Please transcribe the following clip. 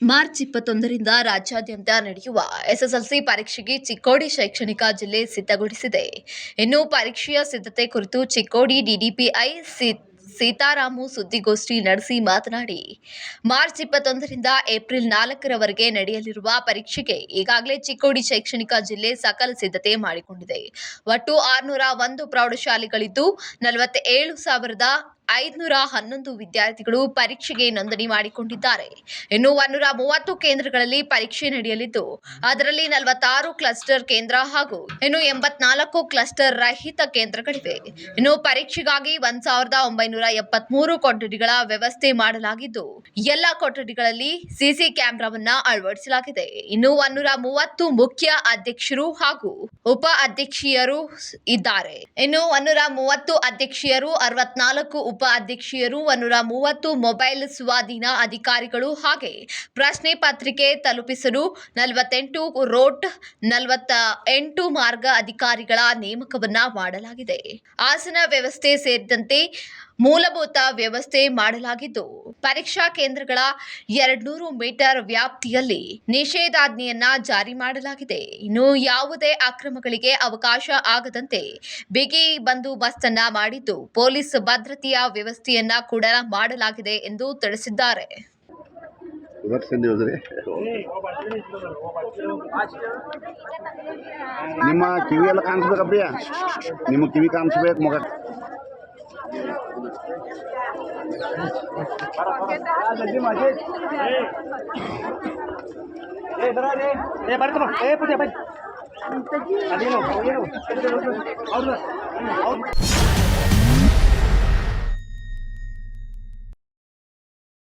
March ಇಪ್ಪತ್ತೊಂದರಿಂದ ರಾಜ್ಯಾದ್ಯಂತ ನಡೆಯುವ ಎಸ್ಎಸ್ಎಲ್ಸಿ ಪರೀಕ್ಷೆಗೆ ಚಿಕ್ಕೋಡಿ ಶೈಕ್ಷಣಿಕ ಜಿಲ್ಲೆ ಸಿದ್ಧಗೊಳಿಸಿದೆ. ಇನ್ನು ಪರೀಕ್ಷೆಯ ಸಿದ್ಧತೆ ಕುರಿತು ಚಿಕ್ಕೋಡಿ ಡಿಡಿಪಿಐ ಸಿ ಸೀತಾರಾಮು ಸುದ್ದಿಗೋಷ್ಠಿ ನಡೆಸಿ ಮಾತನಾಡಿ, ಮಾರ್ಚ್ ಇಪ್ಪತ್ತೊಂದರಿಂದ ಏಪ್ರಿಲ್ ನಾಲ್ಕರವರೆಗೆ ನಡೆಯಲಿರುವ ಪರೀಕ್ಷೆಗೆ ಈಗಾಗಲೇ ಚಿಕ್ಕೋಡಿ ಶೈಕ್ಷಣಿಕ ಜಿಲ್ಲೆ ಸಕಲ ಸಿದ್ಧತೆ ಮಾಡಿಕೊಂಡಿದೆ. ಒಟ್ಟು ಆರುನೂರ ಒಂದು ಪ್ರೌಢಶಾಲೆಗಳಿದ್ದು, ನಲವತ್ತೇಳು ಸಾವಿರದ ಐದುನೂರ ಹನ್ನೊಂದು ವಿದ್ಯಾರ್ಥಿಗಳು ಪರೀಕ್ಷೆಗೆ ನೋಂದಣಿ ಮಾಡಿಕೊಂಡಿದ್ದಾರೆ. ಇನ್ನು ಒಂದೂರ ಮೂವತ್ತು ಕೇಂದ್ರಗಳಲ್ಲಿ ಪರೀಕ್ಷೆ ನಡೆಯಲಿದ್ದು, ಅದರಲ್ಲಿ ನಲವತ್ತಾರು ಕ್ಲಸ್ಟರ್ ಕೇಂದ್ರ ಹಾಗೂ ಇನ್ನು ಎಂಬತ್ನಾಲ್ಕು ಕ್ಲಸ್ಟರ್ ರಹಿತ ಕೇಂದ್ರಗಳಿವೆ. ಇನ್ನು ಪರೀಕ್ಷೆಗಾಗಿ ಒಂದ್ ಸಾವಿರದ ಒಂಬೈನೂರ ಎಪ್ಪತ್ಮೂರು ಕೊಠಡಿಗಳ ವ್ಯವಸ್ಥೆ ಮಾಡಲಾಗಿದ್ದು, ಎಲ್ಲ ಕೊಠಡಿಗಳಲ್ಲಿ ಸಿಸಿ ಕ್ಯಾಮೆರಾವನ್ನ ಅಳವಡಿಸಲಾಗಿದೆ. ಇನ್ನು ಒಂದೂರ ಮೂವತ್ತು ಮುಖ್ಯ ಅಧ್ಯಕ್ಷರು ಹಾಗೂ ಉಪ ಅಧ್ಯಕ್ಷೀಯರು ಇದ್ದಾರೆ. ಇನ್ನು ಒಂದೂರ ಮೂವತ್ತು ಅಧ್ಯಕ್ಷೀಯರು, ಅರವತ್ನಾಲ್ಕು ಉಪ ಅಧ್ಯಕ್ಷೀಯರು ಒನ್ನೂರ ಮೂವತ್ತು ಮೊಬೈಲ್ ಸ್ವಾಧೀನ ಅಧಿಕಾರಿಗಳು ಹಾಗೆ ಪ್ರಶ್ನೆ ಪತ್ರಿಕೆ ತಲುಪಿಸಲು ನಲವತ್ತೆಂಟು ರೋಟ್ ನಲವತ್ತ ಎಂಟು ಮಾರ್ಗ ಅಧಿಕಾರಿಗಳ ನೇಮಕವನ್ನ ಮಾಡಲಾಗಿದೆ. ಆಸನ ವ್ಯವಸ್ಥೆ ಸೇರಿದಂತೆ ಮೂಲಭೂತ ವ್ಯವಸ್ಥೆ ಮಾಡಲಾಗಿದ್ದು, ಪರೀಕ್ಷಾ ಕೇಂದ್ರಗಳ ಎರಡ್ನೂರು ಮೀಟರ್ ವ್ಯಾಪ್ತಿಯಲ್ಲಿ ನಿಷೇಧಾಜ್ಞೆಯನ್ನ ಜಾರಿ ಮಾಡಲಾಗಿದೆ. ಇನ್ನು ಯಾವುದೇ ಅಕ್ರಮಗಳಿಗೆ ಅವಕಾಶ ಆಗದಂತೆ ಬಿಗಿ ಬಂದೋಬಸ್ತನ್ನ ಮಾಡಿದ್ದು, ಪೊಲೀಸ್ ಭದ್ರತೆಯ ವ್ಯವಸ್ಥೆಯನ್ನ ಕೂಡ ಮಾಡಲಾಗಿದೆ ಎಂದು ತಿಳಿಸಿದ್ದಾರೆ. ನಿಮ್ಮ ಕಿವಿ ಎಲ್ಲ ಕಾಣಿಸ್ಬೇಕಪ್ಪ ನಿಮ್ಮ ಕಿವಿ ಕಾಣಿಸ್ಬೇಕು ಮಗ. ఏ బయట ఏ పూజ బయట అదేను అవును అవును